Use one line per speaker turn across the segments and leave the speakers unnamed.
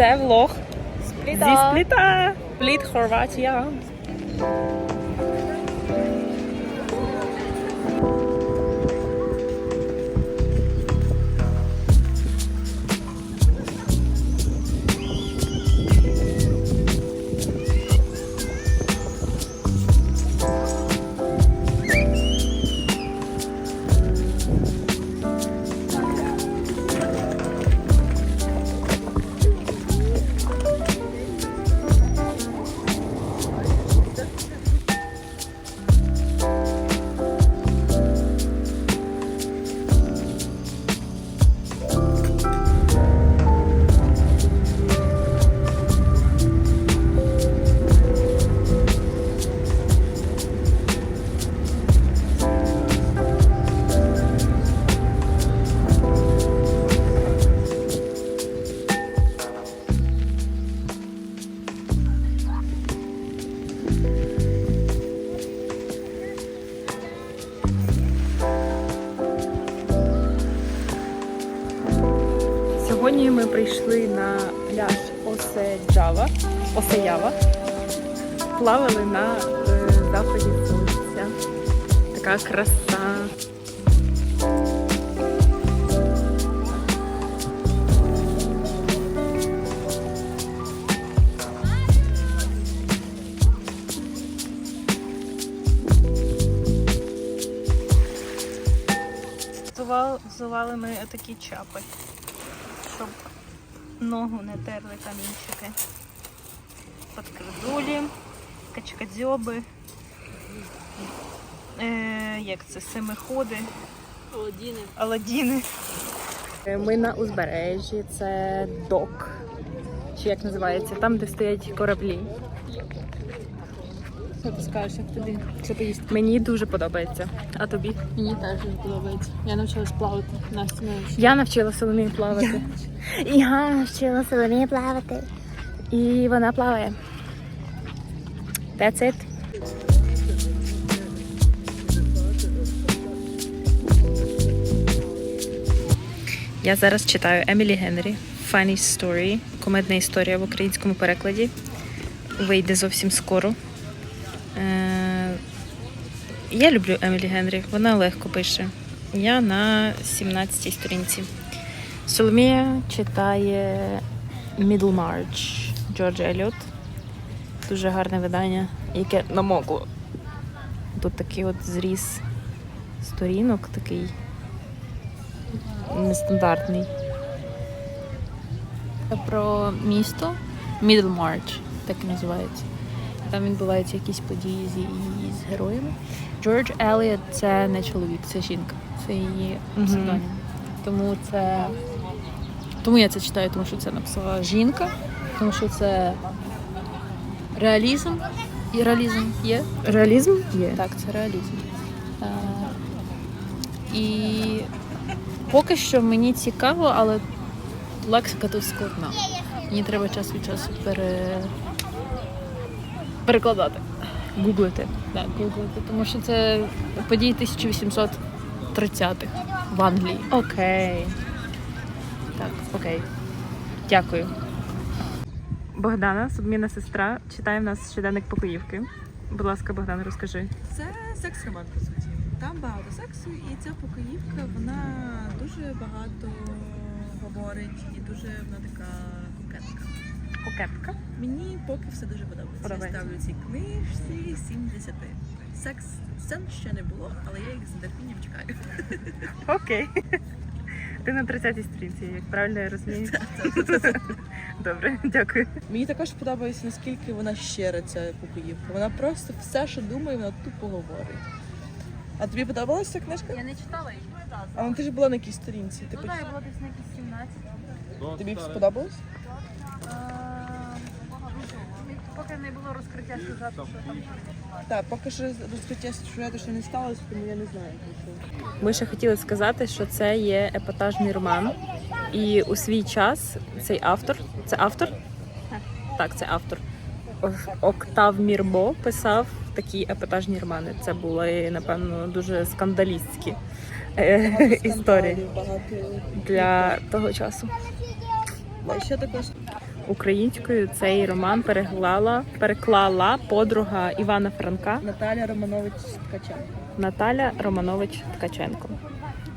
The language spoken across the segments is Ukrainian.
Це влог
Спліта.
зі спліта. Спліт Хорватія. Сьогодні ми прийшли на пляж Оседжава, Осеява. Плавали на е, заході сонця. Така краса. Взували, ми такі чапи, щоб ногу не терли камінчики. Подкрадулі, качкадзьоби, е, як це, семиходи,
Холодіни.
аладіни. Е, Ми на узбережжі, це док. Чи як називається? Там, де стоять кораблі.
Що ти скажеш, як тобі це поїсти?
Мені дуже подобається. А тобі?
Мені теж дуже подобається. Я навчилась плавати. Настя не навчила.
Я навчила Соломію плавати. Я навчила Соломію плавати. І вона плаває. That's it. Я зараз читаю Емілі Генрі Funny Story. Комедна історія в українському перекладі. Вийде зовсім скоро. Е, Я люблю Емілі Генрі, вона легко пише. Я на 17-й сторінці. Соломія читає Middlemarch Джорджа Еліот. Дуже гарне видання, яке намокло. Тут такий от зріз сторінок, такий нестандартний.
Про місто Middlemarch, так і називається. Там відбуваються якісь події з, її- з героями. Джордж Еліот це не чоловік, це жінка. Це її псевдонім. Тому це. Тому я це читаю, тому що це написала жінка, тому що це реалізм. І реалізм є.
Реалізм є.
Так, це реалізм. І поки що мені цікаво, але лексика тут складна. Мені треба час від часу пере... перекладати.
Гуглити.
Так, гуглити, тому що це події 1830-х в Англії.
Окей. Так, окей. Дякую. Богдана, Судміна сестра, читає в нас щоденник покоївки. Будь ласка, Богдана, розкажи.
Це секс-роман, по суті. Там багато сексу, і ця покоївка, вона дуже багато говорить і дуже вона така кокетка.
Кокетка.
Мені поки все дуже подобається.
Подобається.
Я ставлю цій книжці 7 з 10. Секс сцен ще не було, але я їх з нетерпінням чекаю.
Окей. Ти на 30-й сторінці, як правильно я розумію? Добре, дякую.
Мені також подобається, наскільки вона щира, ця покоївка. Вона просто все, що думає, вона тупо говорить. А тобі подобалася ця книжка?
Я не читала її.
А ну, ти ж була на якій сторінці? Ти
Ну так, я була десь на якісь 17.
Тобі сподобалось?
Поки не було розкриття сюжету, що там
Так, поки що розкриття сюжету ще не сталося, тому я не знаю.
Ми ще хотіли сказати, що це є епатажний роман. І у свій час цей автор, це автор? Так, це автор. Октав Мірбо писав такі епатажні романи. Це були, напевно, дуже скандалістські е, історії
Багато.
для того часу.
Ще також
українською цей роман переклала, переклала подруга Івана Франка
Наталя Романович Ткаченко.
Наталя Романович Ткаченко.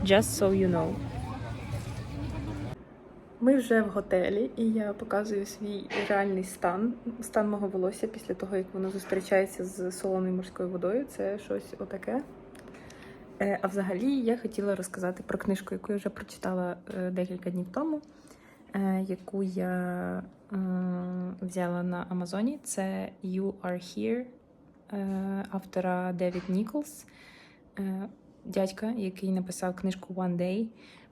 Just so you know. Ми вже в готелі, і я показую свій реальний стан, стан мого волосся після того, як воно зустрічається з солоною морською водою. Це щось отаке. Е, А взагалі я хотіла розказати про книжку, яку я вже прочитала е, декілька днів тому, яку я е, взяла на Амазоні. Це You Are Here е, автора Девід Ніколс, е, дядька, який написав книжку One Day,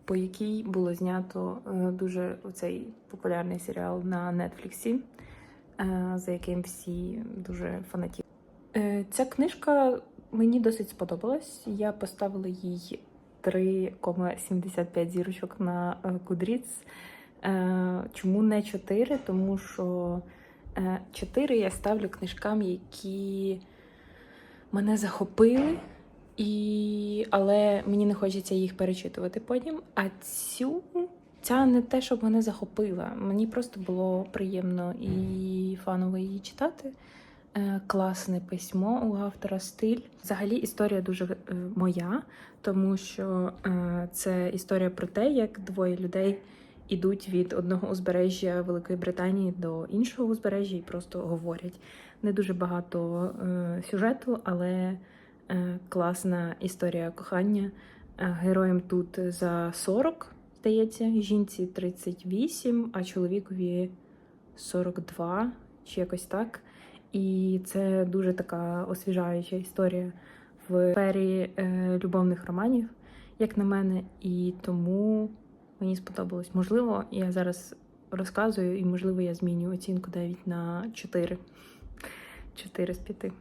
по якій було знято е, дуже оцей популярний серіал на Нетфліксі, е, за яким всі дуже фанатіли. Е, Ця книжка мені досить сподобалась. Я поставила їй 3,75 зірочок на е, Goodreads. Е, Чому не 4? Тому що 4 я ставлю книжкам, які мене захопили, і... але мені не хочеться їх перечитувати потім. А цю ця не те, щоб мене захопила. Мені просто було приємно і фаново її читати. Е, Класне письмо у автора стиль. Взагалі історія дуже е, моя, тому що е, це історія про те, як двоє людей ідуть від одного узбережжя Великої Британії до іншого узбережжя і просто говорять. Не дуже багато е, сюжету, але е, класна історія кохання. Е, Героям тут за 40, здається, жінці 38, а чоловікові 42 чи якось так. І це дуже така освіжаюча історія в сфері е, любовних романів, як на мене, і тому мені сподобалось. Можливо, я зараз розказую, і можливо я зміню оцінку навіть на 4. 4 з 5.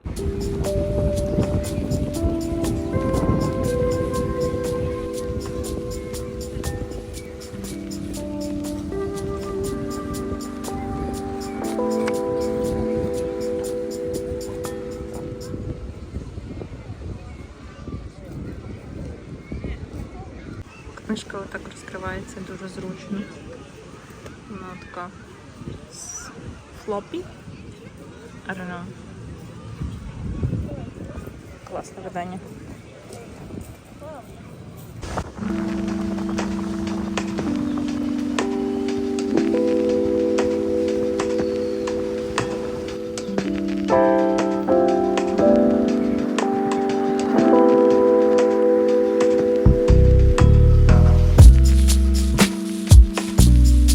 Дуже зручно. Вона така флопі. I don't know. Класне.